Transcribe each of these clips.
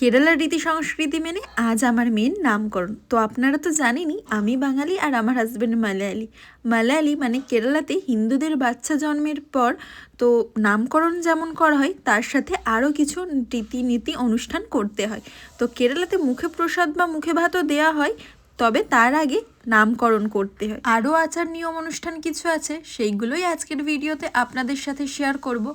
কেরালার রীতি সংস্কৃতি মেনে আজ আমার মেয়ের নামকরণ। তো আপনারা তো জানেনই, আমি বাঙালি আর আমার হাজব্যান্ড মালায়ালি। মালায়ালি মানে কেরালাতে হিন্দুদের বাচ্চা জন্মের পর, তো নামকরণ যেমন করা হয়, তার সাথে আরও কিছু রীতিনীতি অনুষ্ঠান করতে হয়। তো কেরালাতে মুখে প্রসাদ বা মুখে ভাতও দেওয়া হয় তবে তার আগে নামকরণ করতে হয়। আরও আচার নিয়ম অনুষ্ঠান কিছু আছে সেইগুলোই আজকের ভিডিওতে আপনাদের সাথে শেয়ার করব।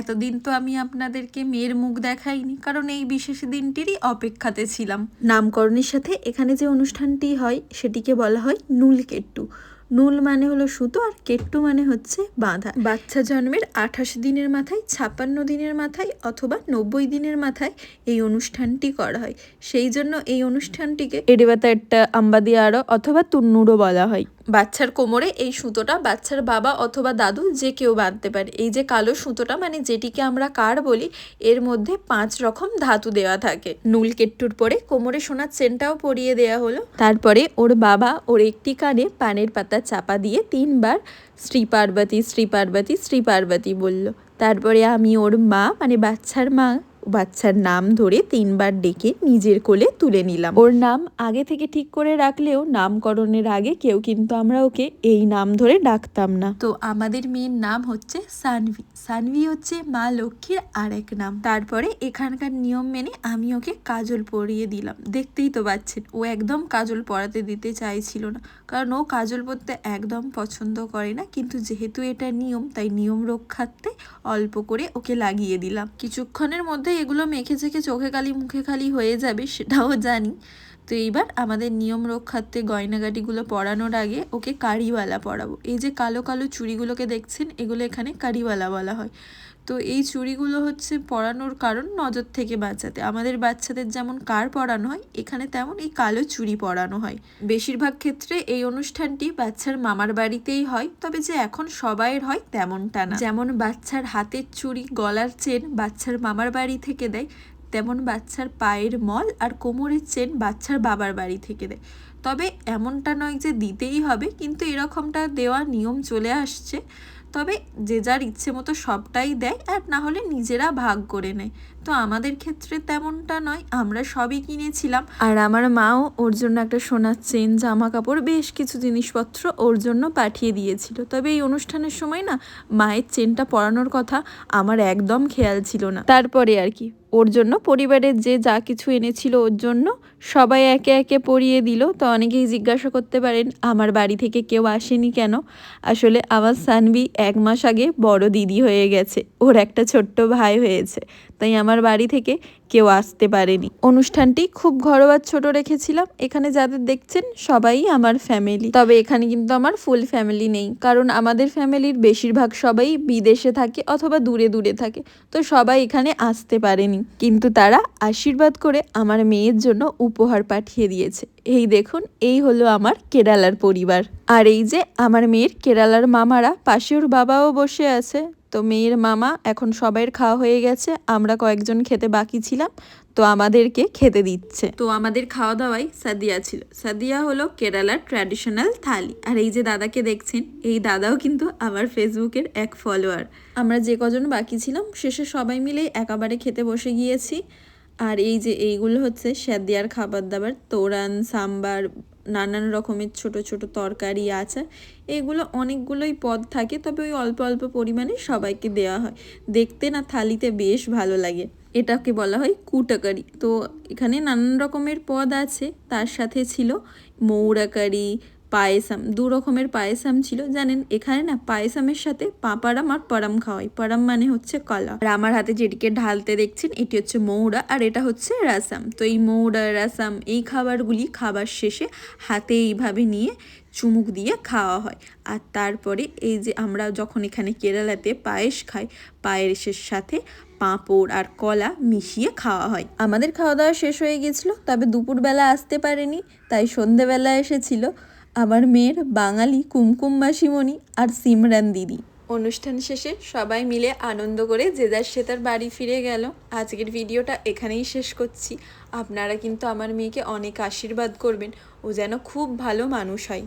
এতদিন তো আমি আপনাদেরকে মেয়ের মুখ দেখাইনি কারণ এই বিশেষ দিনটিরই অপেক্ষাতে ছিলাম। নামকরণের সাথে এখানে যে অনুষ্ঠানটি হয় সেটিকে বলা হয় নুলকেট্টু। নুল মানে হলো সুতো আর কেট্টু মানে হচ্ছে বাঁধা। বাচ্চা জন্মের আঠাশ দিনের মাথায় ছাপ্পান্ন দিনের মাথায় অথবা নব্বই দিনের মাথায় এই অনুষ্ঠানটি করা হয়। সেই জন্য এই অনুষ্ঠানটিকে এডিবাতা একটা আরও অথবা তুন্নুরও বলা হয়। বাচ্চার কোমরে এই সুতোটা, বাচ্চার বাবা অথবা দাদু যে কেউ বাঁধতে পারে। এই যে কালো সুতোটা মানে যেটিকে আমরা কার বলি, এর মধ্যে পাঁচ রকম ধাতু দেওয়া থাকে। নুল কেট্টুর পরে কোমরে সোনার চেনটাও পরিয়ে দেওয়া হলো। তারপরে ওর বাবা ওর একটি কানে পানের পাতা চাপা দিয়ে তিনবার শ্রী পার্বতী শ্রী পার্বতী শ্রী পার্বতী বলল। তারপরে আমি ওর মা মানে বাচ্চার মা বাচ্চার নাম ধরে তিনবার ডেকে নিজের কোলে তুলে নিলাম। ওর নাম আগে থেকে ঠিক করে রাখলেও নামকরণের আগে কেউ কিন্তু আমরা ওকে এই নাম ধরে ডাকতাম না। তো আমাদের মেয়ের নাম হচ্ছে সানভি। সানভি হচ্ছে মা লক্ষ্মীর আরেক নাম। তারপরে এখানকার নিয়ম মেনে আমি ওকে কাজল পরিয়ে দিলাম। দেখতেই তো পাচ্ছেন, ও একদম কাজল পরাতে দিতে চাইছিল না। কারণ ও কাজল পরতে একদম পছন্দ করে না, কিন্তু যেহেতু এটা নিয়ম, তাই নিয়ম রক্ষার্থে অল্প করে ওকে লাগিয়ে দিলাম। কিছুক্ষণের মধ্যে এগুলো মেখে চেখে চোখে খালি মুখে খালি হয়ে যাবে সেটাও জানি। তো এইবার আমাদের নিয়ম রক্ষার্থে গয়নাগাটিগুলো পরানোর আগে ওকে কারিওয়ালা পরাবো। এই যে কালো কালো চুড়িগুলোকে দেখছেন, এগুলো এখানে কারিওয়ালা বলা হয়। তো এই চুড়িগুলো হচ্ছে পরানোর কারণ নজর থেকে বাঁচাতে। আমাদের বাচ্চাদের যেমন কার পরানো হয়, এখানে তেমন এই কালো চুড়ি পরানো হয়। বেশিরভাগ ক্ষেত্রে এই অনুষ্ঠানটি বাচ্চার মামার বাড়িতেই হয়, তবে যে এখন সবাইয়ের হয় তেমনটা না। যেমন বাচ্চার হাতের চুড়ি, গলার চেন বাচ্চার মামার বাড়ি থেকে দেয় তেমন বাচ্চার পায়ের মল আর কোমরের চেন বাচ্চার বাবার বাড়ি থেকে দেয়। তবে এমনটা নয় যে দিতেই হবে কিন্তু এরকমটা দেওয়া নিয়ম চলে আসছে। তবে যে যার ইচ্ছে মতো সবটাই দেয় আর না হলে নিজেরা ভাগ করে নেয়। তো আমাদের ক্ষেত্রে তেমনটা নয় আমরা সবই কিনেছিলাম। আর আমার মাও ওর জন্য একটা সোনার চেন জামা কাপড় বেশ কিছু জিনিসপত্র ওর জন্য পাঠিয়ে দিয়েছিল। তবে এই অনুষ্ঠানের সময় না মায়ের চেনটা পরানোর কথা আমার একদম খেয়াল ছিল না। তারপরে আর কি। ওর জন্য, পরিবারের যে যা কিছু এনেছিল ওর জন্য সবাই একে একে পরিয়ে দিল। তো অনেকেই জিজ্ঞাসা করতে পারেন, আমার বাড়ি থেকে কেউ আসেনি কেন? আসলে আমার সানভি এক মাস আগে বড় দিদি হয়ে গেছে। ওর একটা ছোট্ট ভাই হয়েছে। তাই আমার বাড়ি থেকে কেউ আসতে পারেনি। অনুষ্ঠানটি খুব ঘরোয়া ছোট রেখেছিলাম। এখানে যাদের দেখছেন, সবাই আমার ফ্যামিলি তবে এখানে কিন্তু আমার ফুল ফ্যামিলি নেই। কারণ আমাদের ফ্যামিলির বেশিরভাগ সবাই বিদেশে থাকে অথবা দূরে দূরে থাকে। তো সবাই এখানে আসতে পারেনি। কিন্তু তারা আশীর্বাদ করে আমার মেয়ের জন্য উপহার পাঠিয়ে দিয়েছে। এই দেখুন, এই হলো আমার কেরালার পরিবার। আর এই যে আমার মেয়ের কেরালার মামারা পাশে ওর বাবাও বসে আছে। তো মেয়ের মামা, এখন সবাইয়ের খাওয়া হয়ে গেছে, আমরা কয়েকজন খেতে বাকি ছিলাম, তো আমাদেরকে খেতে দিচ্ছে। তো আমাদের খাওয়া দাওয়াই সাদিয়া ছিল। সাদিয়া হলো কেরালার ট্র্যাডিশনাল থালি। আর এই যে দাদাকে দেখছেন, এই দাদাও কিন্তু আমার ফেসবুকের এক ফলোয়ার আমরা যে কজন বাকি ছিলাম, শেষে সবাই মিলে একেবারে খেতে বসে গিয়েছি। আর এই যে এইগুলো হচ্ছে সাদিয়ার খাবার দাবার, তোরান, সাম্বার নানান রকমের ছোট ছোট তরকারি আচার এগুলো অনেকগুলোই পদ থাকে, তবে ওই অল্প অল্প পরিমাণে সবাইকে দেওয়া হয়। দেখতে না থালিতে বেশ ভালো লাগে। এটাকে বলা হয় কুটাকারি। তো এখানে নানান রকমের পদ আছে, তার সাথে ছিল মৌরাকারি পায়েসাম, দু রকমের পায়েসাম ছিল। জানেন, এখানে না পায়েসামের সাথে পাপারাম আর পরাম খাওয়াই। পরাম মানে হচ্ছে কলা। আর আমার হাতে যেটিকে ঢালতে দেখছেন, এটি হচ্ছে মৌরা আর এটা হচ্ছে রাসাম। তো এই মৌরা, রাসাম এই খাবারগুলি খাবার শেষে হাতে এইভাবে নিয়ে চুমুক দিয়ে খাওয়া হয়। আর তারপরে এই যে আমরা যখন এখানে কেরালাতে পায়েস খাই, পায়েসের সাথে পাঁপড় আর কলা মিশিয়ে খাওয়া হয়। আমাদের খাওয়া দাওয়া শেষ হয়ে গেছিল, তবে দুপুরবেলা আসতে পারেনি, তাই সন্ধেবেলা এসেছিল। আমার মেয়ের বাঙালি কুমকুম মাসিমণি আর সিমরান দিদি। অনুষ্ঠান শেষে সবাই মিলে আনন্দ করে যে যার সে তার বাড়ি ফিরে গেল। আজকের ভিডিওটা এখানেই শেষ করছি। আপনারা কিন্তু আমার মেয়েকে অনেক আশীর্বাদ করবেন। ও যেন খুব ভালো মানুষ হয়।